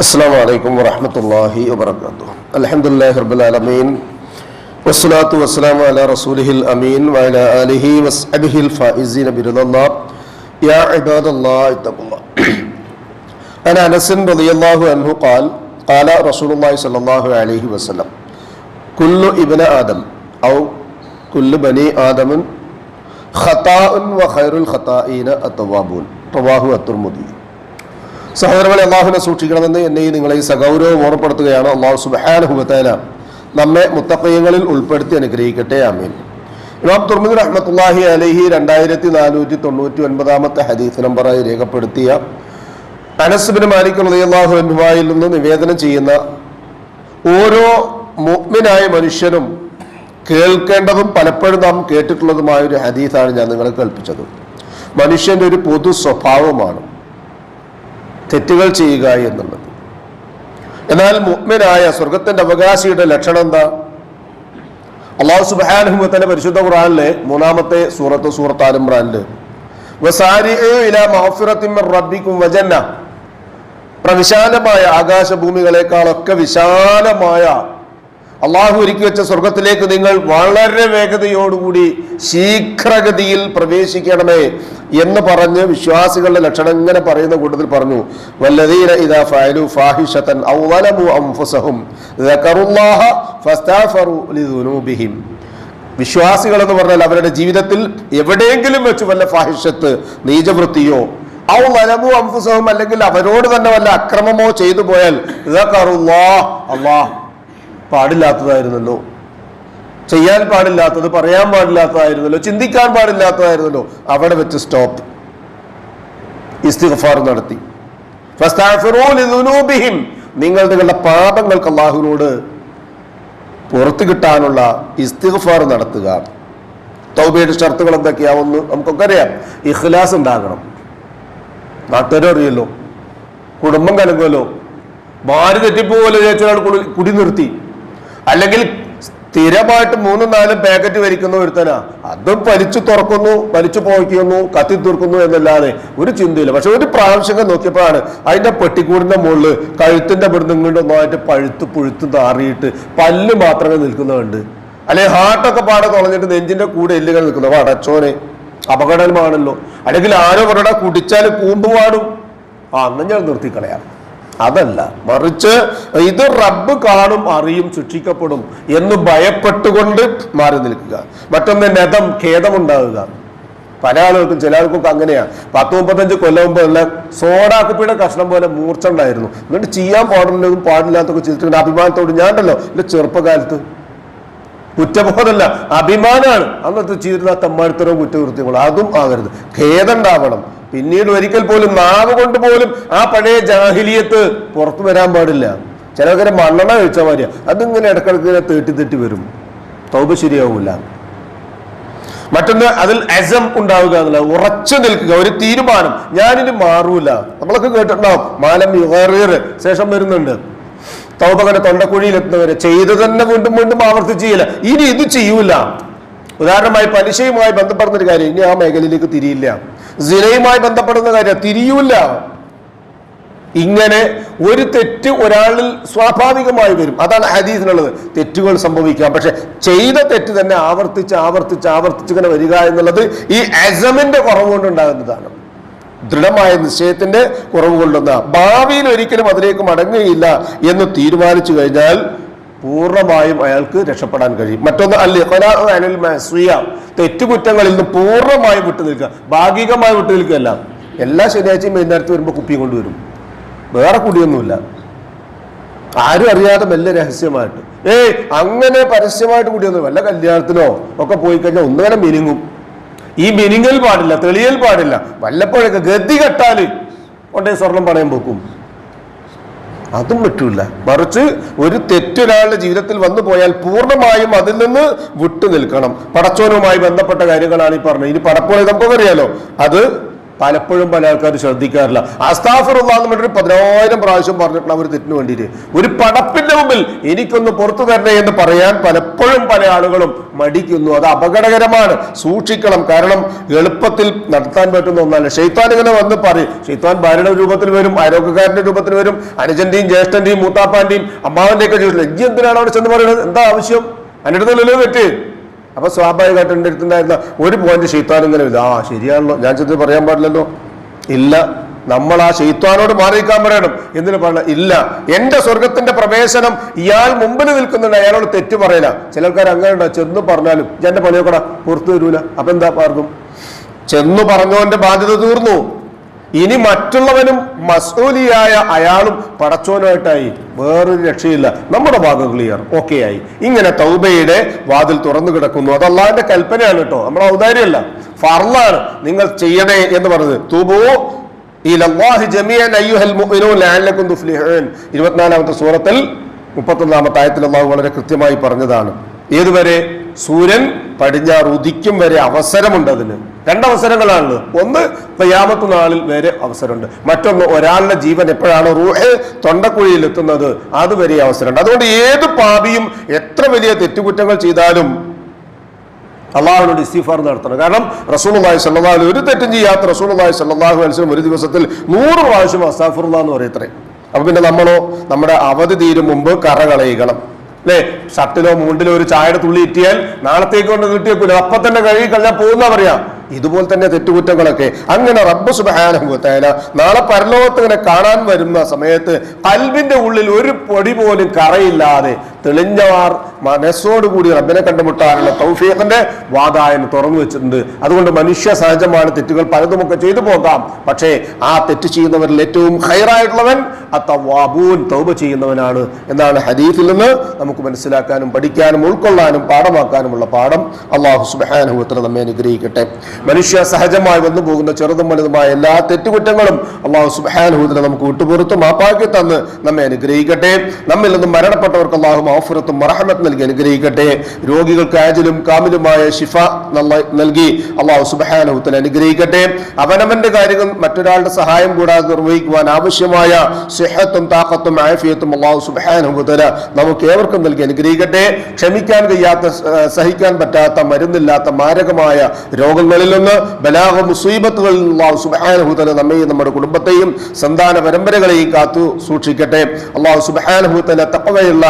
السلام عليكم ورحمة الله وبركاته الحمد لله رب العالمين والصلاة والسلام على رسوله الأمين وعلى آله وصحبه الفائزين برضا الله يا عباد الله اتقوا الله عن أنس رضي الله عنه قال قال رسول الله صلى الله عليه وسلم كل ابن آدم أو كل بني آدم خطاء وخير الخطائين التوابون رواه الترمذي സഹോദരങ്ങളെ അള്ളാഹുവിനെ സൂക്ഷിക്കണമെന്ന് എന്നെയും നിങ്ങളെ സഗൗരവം ഓർമ്മപ്പെടുത്തുകയാണ്. അള്ളാഹു സുബാനുഹുബത്തേന നമ്മെ മുത്തക്കയങ്ങളിൽ ഉൾപ്പെടുത്തി അനുഗ്രഹിക്കട്ടെ. അമീൻ ഇമാം തുർമിദ് റഹ്മത്തുല്ലാഹി അലഹി രണ്ടായിരത്തി നാനൂറ്റി തൊണ്ണൂറ്റി ഒൻപതാമത്തെ ഹദീസ് നമ്പറായി രേഖപ്പെടുത്തിയ അനസ്ബിന് മാലിക് റളിയല്ലാഹു അൻഹുവായിൽ നിന്ന് നിവേദനം ചെയ്യുന്ന ഓരോ മുഗ്മിനായ മനുഷ്യനും കേൾക്കേണ്ടതും പലപ്പോഴും നാം കേട്ടിട്ടുള്ളതുമായ ഒരു ഹദീസാണ് ഞാൻ നിങ്ങളെ കേൾപ്പിച്ചത്. മനുഷ്യന്റെ ഒരു പൊതു സ്വഭാവമാണ്. തെറ്റുകൾ ചെയ്യുക എന്നുള്ളത്. എന്നാൽ മുഗ്മിനായ സ്വർഗത്തിന്റെ അവകാശിയുടെ ലക്ഷണം എന്താ? അള്ളാഹു സുബാനുഹുമത്തിന്റെ പരിശുദ്ധ ഖുറാനിലെ മൂന്നാമത്തെ സൂറത്ത് സൂറത്ത് വജന്ന. പ്രവിശാലമായ ആകാശഭൂമികളെക്കാളൊക്കെ വിശാലമായ അള്ളാഹു ഒരുക്കി വെച്ച സ്വർഗത്തിലേക്ക് നിങ്ങൾ വളരെ വേഗതയോടുകൂടി ശീഘ്രഗതിയിൽ പ്രവേശിക്കണമേ എന്ന് പറഞ്ഞ് വിശ്വാസികളുടെ ലക്ഷണം ഇങ്ങനെ പറയുന്ന കൂട്ടത്തിൽ പറഞ്ഞു. വിശ്വാസികൾ എന്ന് പറഞ്ഞാൽ അവരുടെ ജീവിതത്തിൽ എവിടെയെങ്കിലും വെച്ച് വല്ല ഫാഹിഷത്ത് നീചവൃത്തിയോ ഔ വലമു അംഫുസഹും അല്ലെങ്കിൽ അവരോട് തന്നെ വല്ല അക്രമമോ ചെയ്തു പോയാൽ അല്ലാഹ് പാടില്ലാത്തതായിരുന്നല്ലോ. ചെയ്യാൻ പാടില്ലാത്തത് പറയാൻ പാടില്ലാത്തതായിരുന്നല്ലോ ചിന്തിക്കാൻ പാടില്ലാത്തതായിരുന്നല്ലോ. അവിടെ വെച്ച് സ്റ്റോപ്പ് ഇസ്തിഗ്ഫാർ നടത്തി. നിങ്ങൾ നിങ്ങളുടെ പാപങ്ങൾക്ക് അള്ളാഹുവിനോട് പുറത്തു കിട്ടാനുള്ള ഇസ്തിഗ്ഫാർ നടത്തുക. തൗബയുടെ ഷർത്തുകൾ എന്തൊക്കെയാവുന്നു നമുക്കൊക്കെ അറിയാം. ഇഖ്ലാസ് ഉണ്ടാകണം. നാട്ടുകാരറിയല്ലോ. കുടുംബം കലങ്ങുമല്ലോ ഭാര്യ തെറ്റിപ്പോലെ ചേച്ചൊരാൾ കുടി നിർത്തി. അല്ലെങ്കിൽ സ്ഥിരമായിട്ട് മൂന്നും നാലും പാക്കറ്റ് വരിക്കുന്ന ഒരുത്തനാ. അതും വലിച്ചു തുറക്കുന്നു വലിച്ചു പോയിക്കുന്നു കത്തി തീർക്കുന്നു എന്നല്ലാതെ ഒരു ചിന്തയില്ല. പക്ഷെ ഒരു പ്രാവശ്യം നോക്കിയപ്പോഴാണ് അതിന്റെ പെട്ടിക്കൂടിന്റെ മുകളിൽ കഴുത്തിന്റെ ഇവിടുന്ന് ഇങ്ങോട്ട് ഒന്നായിട്ട് പഴുത്ത് പുഴുത്ത് താറിയിട്ട് പല്ല് മാത്രമേ നിൽക്കുന്നുണ്ട് അല്ലെ ഹാർട്ടൊക്കെ പാടെ തുളഞ്ഞിട്ട് നെഞ്ചിന്റെ കൂടെ എല്ലുകൾ നിൽക്കുന്നു. അടച്ചോനെ അപകടമാണല്ലോ അല്ലെങ്കിൽ ആരോ അവരുടെ കുടിച്ചാൽ കൂമ്പ് പാടും ആ അന്ന് ഞാൻ നിർത്തിക്കളയാം. അതല്ല. മറിച്ച് ഇത് റബ്ബ് കാണും അറിയും ശിക്ഷിക്കപ്പെടും എന്ന് ഭയപ്പെട്ടുകൊണ്ട് മാറി നിൽക്കുക. മറ്റൊന്ന് നദം ഖേദമുണ്ടാവുക. പല ആളുകൾക്കും ചില ആൾക്കൊക്കെ അങ്ങനെയാണ് പത്ത് മുപ്പത്തഞ്ച് കൊല്ലം മുമ്പ് ഉള്ള സോഡാക്കുപ്പിയുടെ കഷ്ണം പോലെ മൂർച്ച ഉണ്ടായിരുന്നു എന്നിട്ട് ചെയ്യാൻ പാടില്ലെന്നും പാടില്ലാത്തൊക്കെ ചെയ്തിട്ടുണ്ട്. അഭിമാനത്തോട് ഞാൻ ഉണ്ടല്ലോ എന്റെ ചെറുപ്പകാലത്ത് കുറ്റബോധമല്ല അഭിമാനമാണ് അന്നത്തെ ചെയ്തിരുന്ന തെമ്മാടിത്തരവും കുറ്റകൃത്യങ്ങൾ അതും ആകരുത്. ഖേദമുണ്ടാവണം. പിന്നീട് ഒരിക്കൽ പോലും നാവ് കൊണ്ട് പോലും ആ പഴയ ജാഹിലിയത്ത് പുറത്തു വരാൻ പാടില്ല. ചിലവരെ മണ്ണെണ്ണ കഴിച്ചാൽ മതിയാ. അതിങ്ങനെ ഇടക്കിടക്ക് ഇങ്ങനെ തേട്ടി തെറ്റി വരും. തൗബ ശരിയാവില്ല മറ്റൊന്ന് അതിൽ അസം ഉണ്ടാവുക എന്നുള്ള ഉറച്ചു നിൽക്കുക ഒരു തീരുമാനം. ഞാനിനി മാറൂല. നമ്മളൊക്കെ കേട്ടിട്ടുണ്ടാവും മാലം യുഗേറിയർ ശേഷം വരുന്നുണ്ട്. തൗബകന്റെ തൊണ്ടക്കുഴിയിൽ എത്തുന്നവരെ ചെയ്ത് തന്നെ വീണ്ടും വീണ്ടും ആവർത്തിച്ച് ചെയ്യില്ല ഇനി ഇത് ചെയ്യൂല. ഉദാഹരണമായി പലിശയുമായി ബന്ധപ്പെടുന്ന ഒരു കാര്യം ഇനി ആ മേഖലയിലേക്ക് തിരിയില്ല. സിനയുമായി ബന്ധപ്പെടുന്ന കാര്യം തിരിയൂല. ഇങ്ങനെ ഒരു തെറ്റ് ഒരാളിൽ സ്വാഭാവികമായി വരും. അതാണ് ഹദീസിനുള്ളത്. തെറ്റുകൾ സംഭവിക്കാം. പക്ഷെ ചെയ്ത തെറ്റ് തന്നെ ആവർത്തിച്ച് ആവർത്തിച്ച് ആവർത്തിച്ച് ഇങ്ങനെ വരിക എന്നുള്ളത് ഈ അസമിന്റെ കുറവ് കൊണ്ടുണ്ടാകുന്നതാണ് ദൃഢമായ നിശ്ചയത്തിന്റെ കുറവ് കൊള്ളുന്ന ഭാവിയിൽ ഒരിക്കലും അതിലേക്ക് മടങ്ങുകയില്ല എന്ന് തീരുമാനിച്ചു കഴിഞ്ഞാൽ പൂർണമായും അയാൾക്ക് രക്ഷപ്പെടാൻ കഴിയും. മറ്റൊന്ന് അല്ലിൽ തെറ്റുകുറ്റങ്ങളിൽ നിന്ന് പൂർണമായും വിട്ടു നിൽക്കുക ഭാഗികമായി വിട്ടു നിൽക്കുകയല്ല എല്ലാ ശനിയാഴ്ചയും വൈകുന്നേരത്ത് വരുമ്പോൾ കുപ്പി കൊണ്ടുവരും. വേറെ കുടിയൊന്നുമില്ല. ആരും അറിയാതെ മെല്ലെ രഹസ്യമായിട്ട്. ഏയ് അങ്ങനെ പരസ്യമായിട്ട് കുടിയൊന്നും വല്ല കല്യാണത്തിനോ ഒക്കെ പോയി കഴിഞ്ഞാൽ ഒന്നുകരം മിനിങ്ങും. ഈ മിനിങ്ങൽ പാടില്ല തെളിയൽ പാടില്ല. വല്ലപ്പോഴൊക്കെ ഗതി കെട്ടാൽ കൊണ്ടേ സ്വർണം പണയം പോക്കും അതും പറ്റൂല മറിച്ച് ഒരു തെറ്റൊരാളുടെ ജീവിതത്തിൽ വന്നു പോയാൽ പൂർണമായും അതിൽ നിന്ന് വിട്ടു നിൽക്കണം. പടച്ചോനുമായി ബന്ധപ്പെട്ട കാര്യങ്ങളാണ് ഈ പറഞ്ഞത്. ഇനി പടപ്പോളെ നമുക്കൊക്കെ അറിയാലോ അത് പലപ്പോഴും പല ആൾക്കാർ ശ്രദ്ധിക്കാറില്ല. അസ്താഫറുള്ള എന്ന് പറഞ്ഞിട്ട് പതിനായിരം പ്രാവശ്യം പറഞ്ഞിട്ടുള്ള ഒരു തെറ്റിന് വേണ്ടിയിട്ട്. ഒരു പടപ്പിന്റെ മുമ്പിൽ എനിക്കൊന്ന് പുറത്തു തരണേ എന്ന് പറയാൻ പലപ്പോഴും പല ആളുകളും മടിക്കുന്നു. അത് അപകടകരമാണ്. സൂക്ഷിക്കണം. കാരണം എളുപ്പത്തിൽ നടത്താൻ പറ്റുന്ന ഒന്നല്ല. ഷെയ്ത്താൻ ഇങ്ങനെ വന്ന് പറയും. ഷെയ്ത്താൻ ഭാര്യയുടെ രൂപത്തിൽ വരും ആരോഗ്യക്കാരന്റെ രൂപത്തിൽ വരും അനുജന്റെയും ജ്യേഷ്ഠന്റെയും മൂത്താപ്പാന്റെയും അമ്മാവന്റെയൊക്കെ ഇജ്ജ് എന്തിനാണ് അവിടെ ചെന്ന് പറയുന്നത്? എന്താ ആവശ്യം? അനിടുന്നില്ലല്ലോ തെറ്റ്? അപ്പൊ സ്വാഭാവികമായിട്ട് എന്റെ അടുത്തുണ്ടായിരുന്ന ഒരു പോയിന്റ് ഷെയ്ത്താൻ ഇങ്ങനെ വരും. ആ ശരിയാണല്ലോ. ഞാൻ ചെന്ന് പറയാൻ പാടില്ലല്ലോ. ഇല്ല. നമ്മൾ ആ ഷെയ്ത്താനോട് മാറിയിക്കാൻ പറയണം. എന്തിനു പറയണം? ഇല്ല. എന്റെ സ്വർഗത്തിന്റെ പ്രവേശനം ഇയാൾ മുമ്പിൽ നിൽക്കുന്നുണ്ട്. അയാളോട് തെറ്റ് പറയില്ല ചിലർക്കാർ അങ്ങനെ ഉണ്ടോ? ചെന്ന് പറഞ്ഞാലും. ഞാൻ എന്റെ പണിയൊക്കെ പുറത്തു വരൂല. അപ്പൊ എന്താ പറഞ്ഞു ചെന്നു പറഞ്ഞോന്റെ ബാധ്യത തീർന്നു. ഇനി മറ്റുള്ളവനും മസൂലിയായ അയാളും പടച്ചോനായിട്ടായി വേറൊരു രക്ഷയില്ല. നമ്മുടെ ഭാഗം ക്ലിയർ ഓക്കെ ആയി. ഇങ്ങനെ തൗബയുടെ വാതിൽ തുറന്നു കിടക്കുന്നു. അത് കൽപ്പനയാണ് കേട്ടോ. നമ്മുടെ ഔദാര്യമല്ല. ഫർലാണ് നിങ്ങൾ ചെയ്യണേ എന്ന് പറഞ്ഞത്. തൂബോ ഇരുപത്തിനാലാമത്തെ സൂറത്തിൽ മുപ്പത്തൊന്നാമത്തെ ആയത്തിൽ അള്ളാഹു വളരെ കൃത്യമായി പറഞ്ഞതാണ്. ഏതുവരെ? സൂര്യൻ പടിഞ്ഞാറ് ഉദിക്കും വരെ അവസരമുണ്ട് അതിന്. രണ്ടവസരങ്ങളാണ് ഒന്ന് കയ്യാമത്ത് നാളിൽ വരെ അവസരമുണ്ട്. മറ്റൊന്ന് ഒരാളുടെ ജീവൻ എപ്പോഴാണ് റൂഹ് തൊണ്ടക്കുഴിയിൽ എത്തുന്നത് അതുവരെ അവസരമുണ്ട്. അതുകൊണ്ട് ഏത് പാപിയും എത്ര വലിയ തെറ്റുകുറ്റങ്ങൾ ചെയ്താലും അള്ളാഹുവിനോട് ഇസ്തിഫാർ നടത്തണം. കാരണം റസൂലുള്ളാഹി സ്വല്ലല്ലാഹു അലൈഹി ഒരു തെറ്റും ചെയ്യാത്ത റസൂലുള്ളാഹി സ്വല്ലല്ലാഹു അലൈഹി വസല്ലം ഒരു ദിവസത്തിൽ നൂറ് പ്രാവശ്യം അസ്താഫുറുള്ള എന്ന് പറയത്രേ അപ്പൊ പിന്നെ നമ്മളോ നമ്മുടെ അവധി തീരും മുമ്പ് കറ കളയണം അല്ലേ? ഷർട്ടിലോ മുണ്ടിലോ ഒരു ചായയുടെ തുള്ളി ഇറ്റിയാൽ നാളത്തേക്ക് കൊണ്ട് നീട്ടിയേക്കൂല അപ്പൊ തന്നെ കഴുകി കഴിഞ്ഞാൽ പോകുന്ന പറയാ? ഇതുപോലെ തന്നെ തെറ്റുകുറ്റങ്ങളൊക്കെ. അങ്ങനെ റബ്ബ് സുബാനുഭവത്തായാല നാളെ പരലോകത്ത് ഇങ്ങനെ കാണാൻ വരുന്ന സമയത്ത് കൽവിന്റെ ഉള്ളിൽ ഒരു പൊടി പോലും കറയില്ലാതെ തെളിഞ്ഞവാർ മനസ്സോടുകൂടി റബ്ബിനെ കണ്ടുമുട്ടാനുള്ള തൗഫീഖിന്റെ വാതായന തുറന്നു വെച്ചിട്ടുണ്ട്. അതുകൊണ്ട് മനുഷ്യ സഹജമാണ് തെറ്റുകൾ പലതുമൊക്കെ ചെയ്തു പോകാം. പക്ഷേ ആ തെറ്റ് ചെയ്യുന്നവരിൽ ഏറ്റവും ഹൈറായിട്ടുള്ളവൻ ആ തവാബൂൻ തൗബ ചെയ്യുന്നവനാണ് എന്നാണ് ഹദീഫിൽ നിന്ന് നമുക്ക് മനസ്സിലാക്കാനും പഠിക്കാനും ഉൾക്കൊള്ളാനും പാഠമാക്കാനുമുള്ള പാഠം അള്ളാഹു സുബാനുഭവത്തിൽ നമ്മെ അനുഗ്രഹിക്കട്ടെ. മനുഷ്യ സഹജമായി വന്നു പോകുന്ന ചെറുതും വലുതുമായ എല്ലാ തെറ്റുകുറ്റങ്ങളും അള്ളാഹു സുബാനുഭവത്തിൽ നമുക്ക് വിട്ടുപുറത്ത് മാപ്പാക്കി തന്ന് നമ്മെ അനുഗ്രഹിക്കട്ടെ. നമ്മിൽ നിന്നും മരണപ്പെട്ടവർക്ക് അള്ളാഹു മൗഫുറത്തും മറഹമത്ത് നൽകി അനുഗ്രഹിക്കട്ടെ. രോഗികൾക്ക് ആജിലും കാമിലുമായ ഷിഫ നൽകി. അള്ളാഹു സുബാനുഭവത്തിൽ അനുഗ്രഹിക്കട്ടെ. അവനവന്റെ കാര്യങ്ങൾ മറ്റൊരാളുടെ സഹായം കൂടാതെ നിർവഹിക്കുവാൻ ആവശ്യമായ സിഹത്തും താക്കത്തും ആഫിയത്തും അള്ളാഹു സുബാനുഭവത്തല നമുക്ക് ഏവർക്കും നൽകി അനുഗ്രഹിക്കട്ടെ. ക്ഷമിക്കാൻ കഴിയാത്ത സഹിക്കാൻ പറ്റാത്ത മരുന്നില്ലാത്ത മാരകമായ രോഗങ്ങളിൽ നിന്ന് ബലാഹ മുസീബത്തുകളിൽ അള്ളാഹു സുബാനുഭൂത്തല നമ്മയും നമ്മുടെ കുടുംബത്തെയും സന്താന പരമ്പരകളെയും കാത്തു സൂക്ഷിക്കട്ടെ. അള്ളാഹു സുബാനുഭൂത്തല തപ്പവയുള്ള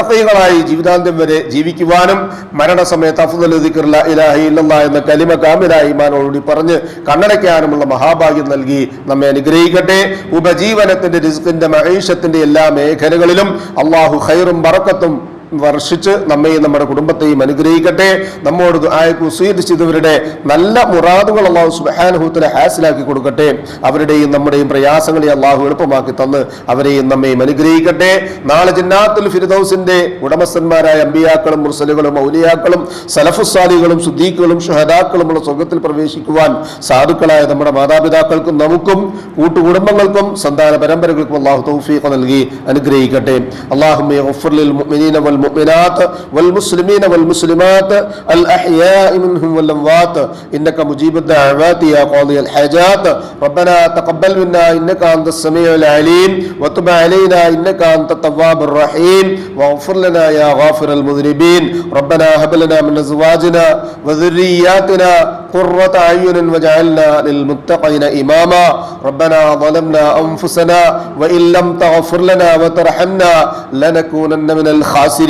മുത്തക്കൈകളായി ജീവിതാന്ത്യം വരെ ജീവിക്കുവാനും മരണസമയത്ത് അഫ്ദൽ ദിക്റുല്ല ഇലാഹി ഇല്ലല്ല എന്ന കലിമ കാമില ഇമാനോടുകൂടി പറഞ്ഞ് കണ്ണടയ്ക്കാനുമുള്ള മഹാഭാഗ്യം നൽകി നമ്മെ അനുഗ്രഹിക്കട്ടെ. ഉപജീവനത്തിന്റെ റിസ്കിന്റെ മഹീഷത്തിന്റെ എല്ലാ മേഖലകളിലും അള്ളാഹു ഖൈറും ബറക്കത്തും വർഷിച്ച് നമ്മെയും നമ്മുടെ കുടുംബത്തെയും അനുഗ്രഹിക്കട്ടെ. നമ്മോട് ആയക്കു ചെയ്തവരുടെ നല്ല മുറാദുകൾ അള്ളാഹു സുബാനുഹൂത്തിനെ ഹാസിലാക്കി കൊടുക്കട്ടെ. അവരുടെയും നമ്മുടെയും പ്രയാസങ്ങളെ അള്ളാഹു എളുപ്പമാക്കി തന്ന് അവരെയും നമ്മയും അനുഗ്രഹിക്കട്ടെ. നാളെ ജിന്നാത്തുൽ ഫിരിദൌസിന്റെ ഉടമസ്ഥന്മാരായ അമ്പിയാക്കളും മുർസലുകളും ഔലിയാക്കളും സലഫുസാലികളും സുദ്ദീഖുകളും ഷഹദാക്കളുമുള്ള സ്വർഗത്തിൽ പ്രവേശിക്കുവാൻ സാധുക്കളായ നമ്മുടെ മാതാപിതാക്കൾക്കും നമുക്കും കൂട്ടുകുടുംബങ്ങൾക്കും സന്താന പരമ്പരകൾക്കും അള്ളാഹു തൗഫീഖ് നൽകി അനുഗ്രഹിക്കട്ടെ. അള്ളാഹുമ്മ والمقنات والمسلمين والمسلمات الأحياء منهم والأموات. إنك مجيب الدعوات يا قاضي الحاجات. ربنا تقبل منا إنك أنت السميع العليم. وتب علينا إنك أنت التواب الرحيم. واغفر لنا يا غافر المذنبين. ربنا هب لنا من أزواجنا وذرياتنا قرة أعين واجعلنا للمتقين إماما. ربنا ظلمنا أنفسنا وإن لم تغفر لنا وترحمنا لنكونن من الخاسرين.